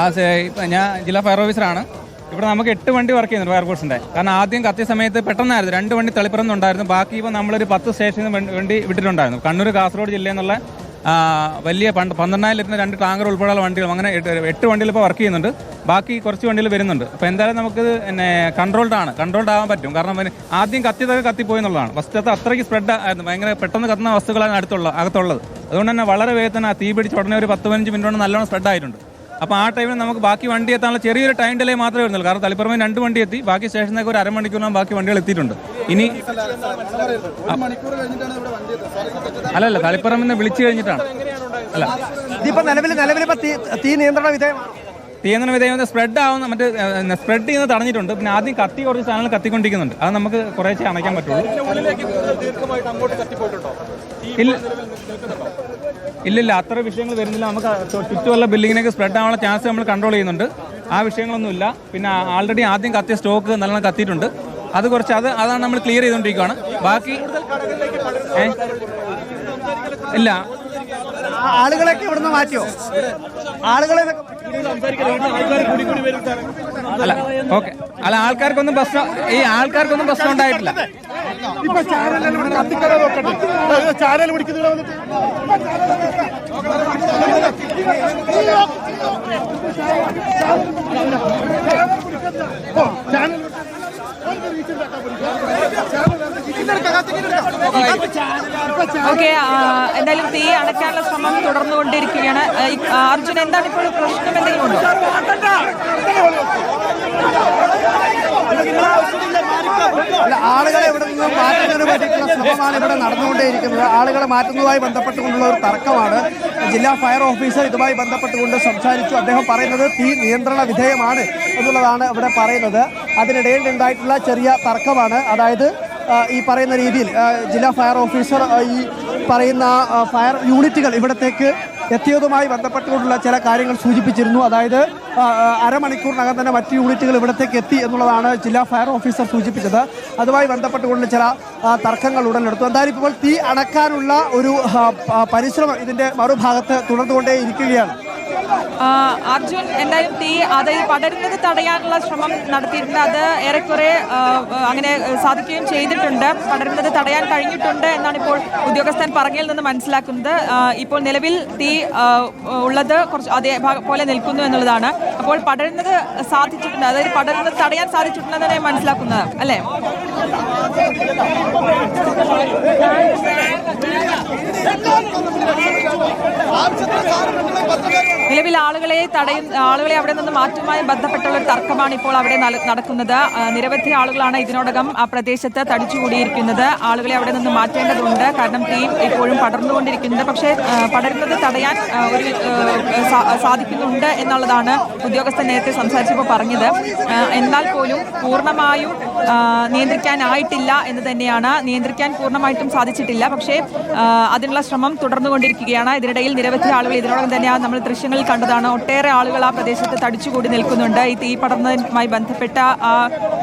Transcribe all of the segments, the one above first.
ആ ഞാൻ ജില്ലാ ഫയർ ഓഫീസറാണ്. ഇവിടെ നമുക്ക് എട്ട് വണ്ടി വർക്ക് ചെയ്യുന്നുണ്ട് ഫയർഫോഴ്സിന്റെ കാരണം ആദ്യം കത്തിയ സമയത്ത് പെട്ടെന്നായിരുന്നു. രണ്ട് വണ്ടി തളിപ്പുറന്നുണ്ടായിരുന്നു. ബാക്കി ഇപ്പോൾ നമ്മളൊരു പത്ത് സ്റ്റേഷനിൽ വണ്ടി വിട്ടിട്ടുണ്ടായിരുന്നു. കണ്ണൂർ കാസർഗോഡ് ജില്ലയിൽ നിന്നുള്ള വലിയ പണ്ട് പന്ത്രണ്ടായിരം ലിറ്ററിന് രണ്ട് ടാങ്കർ ഉൾപ്പെടെയുള്ള വണ്ടികൾ അങ്ങനെ എട്ട് വണ്ടിയിൽ ഇപ്പോൾ വർക്ക് ചെയ്യുന്നുണ്ട്. ബാക്കി കുറച്ച് വണ്ടികൾ വരുന്നുണ്ട്. അപ്പോൾ എന്തായാലും നമുക്ക് പിന്നെ കൺട്രോൾഡ് ആണ്. കൺട്രോൾഡ് ആവാൻ പറ്റും. കാരണം ആദ്യം കത്തിയതൊക്കെ കത്തിപ്പോയി എന്നുള്ളതാണ്. ഫസ്റ്റത്തെ അത്രയ്ക്ക് സ്പ്രെഡ് ആയിരുന്നു. ഭയങ്കര പെട്ടെന്ന് കത്തുന്ന വസ്തുക്കളാണ് അടുത്തുള്ള അകത്തുള്ളത്. അതുകൊണ്ട് തന്നെ വളരെ വേഗത്തിന് ആ തീ പിടിച്ച് ഉടനെ ഒരു പത്ത് പതിനഞ്ച് മിനിറ്റ് കൊണ്ട് നല്ലോണം സ്പ്രെഡ് ആയിട്ടുണ്ട്. അപ്പോൾ ആ ടൈമിൽ നമുക്ക് ബാക്കി വണ്ടി എത്താനുള്ള ചെറിയൊരു ടൈം ഡിലേ മാത്രമേ വരുന്നുള്ളൂ. കാരണം തളിപ്പുറമേ രണ്ട് വണ്ടി എത്തി. ബാക്കി സ്റ്റേഷനിലേക്ക് ഒരു അരമണിക്കൂറിനാകും ബാക്കി വണ്ടികൾ എത്തിയിട്ടുണ്ട്. ഇനി അല്ലല്ല തളിപ്പുറം നിന്ന് വിളിച്ചു കഴിഞ്ഞിട്ടാണ്. അല്ല. ഇതിപ്പോ നിലവിൽ തീ നിയന്ത്രണ വിധേയം തീയന്ത്രണ വിധേയം സ്പ്രെഡ് ആവുന്ന മറ്റേ സ്പ്രെഡ് ചെയ്യുന്നത് തടഞ്ഞിട്ടുണ്ട്. പിന്നെ ആദ്യം കത്തി കുറച്ച് സാധനങ്ങൾ കത്തിക്കൊണ്ടിരിക്കുന്നുണ്ട്. അത് നമുക്ക് കുറേശ്ശെ അണയ്ക്കാൻ പറ്റുള്ളൂ. ഇല്ല. ഇല്ലില്ല അത്ര വിഷയങ്ങൾ വരുന്നില്ല. നമുക്ക് ചുറ്റുമുള്ള ബിൽഡിങ്ങിനൊക്കെ സ്പ്രെഡ് ആവാനുള്ള ചാൻസ് നമ്മൾ കൺട്രോൾ ചെയ്യുന്നുണ്ട്. ആ വിഷയങ്ങളൊന്നുമില്ല. പിന്നെ ആൾറെഡി ആദ്യം കത്തിയ സ്റ്റോക്ക് നല്ലോണം കത്തിയിട്ടുണ്ട്. അത് കുറച്ച് അത് അതാണ് നമ്മൾ ക്ലിയർ ചെയ്തുകൊണ്ടിരിക്കുകയാണ് ബാക്കി ഇല്ല. ആ ആളുകളെയൊക്കെ ഇവിടുന്ന് മാറ്റിയോ? ആളുകളെ അല്ല ഓക്കെ. അല്ല ആൾക്കാർക്കൊന്നും പ്രശ്നം ഈ ആൾക്കാർക്കൊന്നും പ്രശ്നം ഉണ്ടായിട്ടില്ല. ഇപ്പൊ കത്തിക്കട നോക്കട്ടെ. ചാനൽ വന്നിട്ട്. ഓക്കെ എന്തായാലും തീ അടയ്ക്കാനുള്ള ശ്രമം തുടർന്നുകൊണ്ടിരിക്കുകയാണ്. അർജുൻ എന്താണ് ഇപ്പോൾ പ്രശ്നം? എന്തെങ്കിലും ഉണ്ടോ? ആളുകളെ ഇവിടെ നിന്ന് മാറ്റുന്നതിന് വേണ്ടിയിട്ടുള്ള ശ്രമമാണ് ഇവിടെ നടന്നുകൊണ്ടേയിരിക്കുന്നത്. ആളുകളെ മാറ്റുന്നതുമായി ബന്ധപ്പെട്ടുകൊണ്ടുള്ള ഒരു തർക്കമാണ്. ജില്ലാ ഫയർ ഓഫീസർ ഇതുമായി ബന്ധപ്പെട്ടുകൊണ്ട് സംസാരിച്ചു. അദ്ദേഹം പറയുന്നത് തീ നിയന്ത്രണ വിധേയമാണ് എന്നുള്ളതാണ് ഇവിടെ പറയുന്നത്. അതിനിടയിൽ ഉണ്ടായിട്ടുള്ള ചെറിയ തർക്കമാണ്. അതായത് ഈ പറയുന്ന രീതിയിൽ ജില്ലാ ഫയർ ഓഫീസർ ഈ പറയുന്ന ഫയർ യൂണിറ്റുകൾ ഇവിടത്തേക്ക് എത്തിയതുമായി ബന്ധപ്പെട്ടുകൊണ്ടുള്ള ചില കാര്യങ്ങൾ സൂചിപ്പിച്ചിരുന്നു. അതായത് അരമണിക്കൂറിനകം തന്നെ മറ്റ് യൂണിറ്റുകൾ ഇവിടത്തേക്ക് എത്തി എന്നുള്ളതാണ് ജില്ലാ ഫയർ ഓഫീസർ സൂചിപ്പിച്ചത്. അതുമായി ബന്ധപ്പെട്ടുകൊണ്ട് ചില തർക്കങ്ങൾ ഉടലെടുത്തു. എന്തായാലും ഇപ്പോൾ തീ അണക്കാനുള്ള ഒരു പരിശ്രമം ഇതിന്റെ മറുഭാഗത്ത് തുടർന്നുകൊണ്ടേ ഇരിക്കുകയാണ് അർജുൻ എന്തായാലും തീ അത് പടരുന്നത് തടയാനുള്ള ശ്രമം നടത്തിയിട്ടുണ്ട്. അത് ഏറെക്കുറെ അങ്ങനെ സാധിക്കുകയും ചെയ്തിട്ടുണ്ട്. പടരുന്നത് തടയാൻ കഴിഞ്ഞിട്ടുണ്ട് എന്നാണ് ഇപ്പോൾ ഉദ്യോഗസ്ഥൻ പറഞ്ഞതിൽ നിന്ന് മനസ്സിലാക്കുന്നത്. ഇപ്പോൾ നിലവിൽ തീ ഉള്ളത് കുറച്ച് അതേ പോലെ നിൽക്കുന്നു എന്നുള്ളതാണ്. അപ്പോൾ പടരുന്നത് സാധിച്ചിട്ടുണ്ട്. അതായത് പടരുന്നത് തടയാൻ സാധിച്ചിട്ടുണ്ടെന്നാണ് മനസ്സിലാക്കുന്നത്. അല്ലേ? നിലവിൽ ആളുകളെ തടയും ആളുകളെ അവിടെ നിന്ന് മാറ്റുമായി ബന്ധപ്പെട്ടുള്ള ഒരു തർക്കമാണ് ഇപ്പോൾ അവിടെ നടക്കുന്നത്. നിരവധി ആളുകളാണ് ഇതിനോടകം ആ പ്രദേശത്ത് തടിച്ചുകൂടിയിരിക്കുന്നത്. ആളുകളെ അവിടെ നിന്ന് മാറ്റേണ്ടതുണ്ട്. കാരണം തീ ഇപ്പോഴും പടർന്നുകൊണ്ടിരിക്കുന്നത് പക്ഷേ പടരുന്നത് തടയാൻ ഒരു സാധിക്കുന്നുണ്ട് എന്നുള്ളതാണ് ഉദ്യോഗസ്ഥൻ നേരത്തെ സംസാരിച്ചപ്പോൾ പറഞ്ഞത്. എന്നാൽ പോലും പൂർണമായും നിയന്ത്രിക്കാനായിട്ടില്ല എന്ന് തന്നെയാണ്. നിയന്ത്രിക്കാൻ പൂർണമായിട്ടും സാധിച്ചിട്ടില്ല. പക്ഷേ അതിനുള്ള ശ്രമം തുടർന്നുകൊണ്ടിരിക്കുകയാണ്. ഇതിനിടയിൽ നിരവധി ആളുകൾ ഇതിനോടകം തന്നെ നമ്മൾ ദൃശ്യങ്ങളിൽ കണ്ടതാണ്. ഒട്ടേറെ ആളുകൾ ആ പ്രദേശത്ത് തടിച്ചുകൂടി നിൽക്കുന്നുണ്ട്. ഈ തീ പടർന്നതുമായി ബന്ധപ്പെട്ട ആ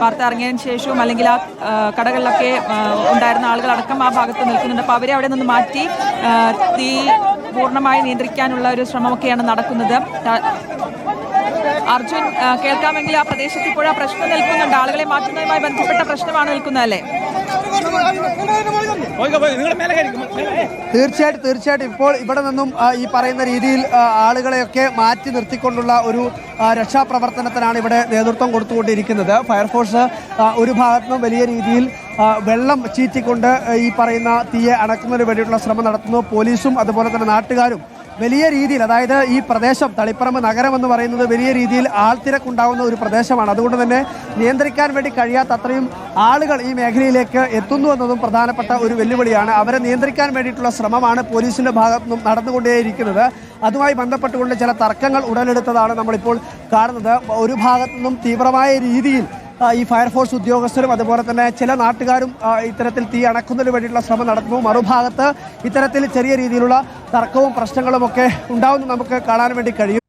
വാർത്ത ഇറങ്ങിയതിനു ശേഷവും അല്ലെങ്കിൽ ആ കടകളിലൊക്കെ ഉണ്ടായിരുന്ന ആളുകളടക്കം ആ ഭാഗത്ത് നിൽക്കുന്നുണ്ട്. അപ്പോൾ അവരെ അവിടെ നിന്ന് മാറ്റി തീ പൂർണമായി നിയന്ത്രിക്കാനുള്ള ഒരു ശ്രമമൊക്കെയാണ് നടക്കുന്നത്. അർജുൻ കേൾക്കാമെങ്കിൽ ആ പ്രദേശത്ത് ഇപ്പോഴാ പ്രശ്നം നിൽക്കുന്നുണ്ട്. ആളുകളെ മാറ്റുന്നതുമായി ബന്ധപ്പെട്ട പ്രശ്നമാണ് നിൽക്കുന്നത് അല്ലേ തീർച്ചയായിട്ടും തീർച്ചയായിട്ടും. ഇപ്പോൾ ഇവിടെ നിന്നും ഈ പറയുന്ന രീതിയിൽ ആളുകളെയൊക്കെ മാറ്റി നിർത്തിക്കൊണ്ടുള്ള ഒരു രക്ഷാപ്രവർത്തനത്തിനാണ് ഇവിടെ നേതൃത്വം കൊടുത്തുകൊണ്ടിരിക്കുന്നത്. ഫയർഫോഴ്സ് ഒരു ഭാഗത്തു നിന്നും വലിയ രീതിയിൽ വെള്ളം ചീറ്റിക്കൊണ്ട് ഈ പറയുന്ന തീയെ അടക്കുന്നതിന് വേണ്ടിയിട്ടുള്ള ശ്രമം നടത്തുന്നു. പോലീസും അതുപോലെ തന്നെ നാട്ടുകാരും വലിയ രീതിയിൽ അതായത് ഈ പ്രദേശം തളിപ്പറമ്പ് നഗരം എന്ന് പറയുന്നത് വലിയ രീതിയിൽ ആൾത്തിരക്കുണ്ടാവുന്ന ഒരു പ്രദേശമാണ്. അതുകൊണ്ട് തന്നെ നിയന്ത്രിക്കാൻ വേണ്ടി കഴിയാത്ത അത്രയും ആളുകൾ ഈ മേഖലയിലേക്ക് എത്തുന്നു എന്നതും പ്രധാനപ്പെട്ട ഒരു വെല്ലുവിളിയാണ്. അവരെ നിയന്ത്രിക്കാൻ വേണ്ടിയിട്ടുള്ള ശ്രമമാണ് പോലീസിന്റെ ഭാഗത്തു നിന്നും നടന്നുകൊണ്ടേയിരിക്കുന്നത്. അതുമായി ബന്ധപ്പെട്ടുകൊണ്ട് ചില തർക്കങ്ങൾ ഉടലെടുത്തതാണ് നമ്മളിപ്പോൾ കാണുന്നത്. ഒരു ഭാഗത്തു നിന്നും തീവ്രമായ രീതിയിൽ ഈ ഫയർഫോഴ്സ് ഉദ്യോഗസ്ഥരും അതുപോലെ തന്നെ ചില നാട്ടുകാരും ഇത്തരത്തിൽ തീ അണക്കുന്നതിന് വേണ്ടിയിട്ടുള്ള ശ്രമം നടത്തുന്നു. മറുഭാഗത്ത് ഇത്തരത്തിൽ ചെറിയ രീതിയിലുള്ള തർക്കവും പ്രശ്നങ്ങളും ഒക്കെ ഉണ്ടാവുന്നു നമുക്ക് കാണാൻ വേണ്ടി കഴിയും.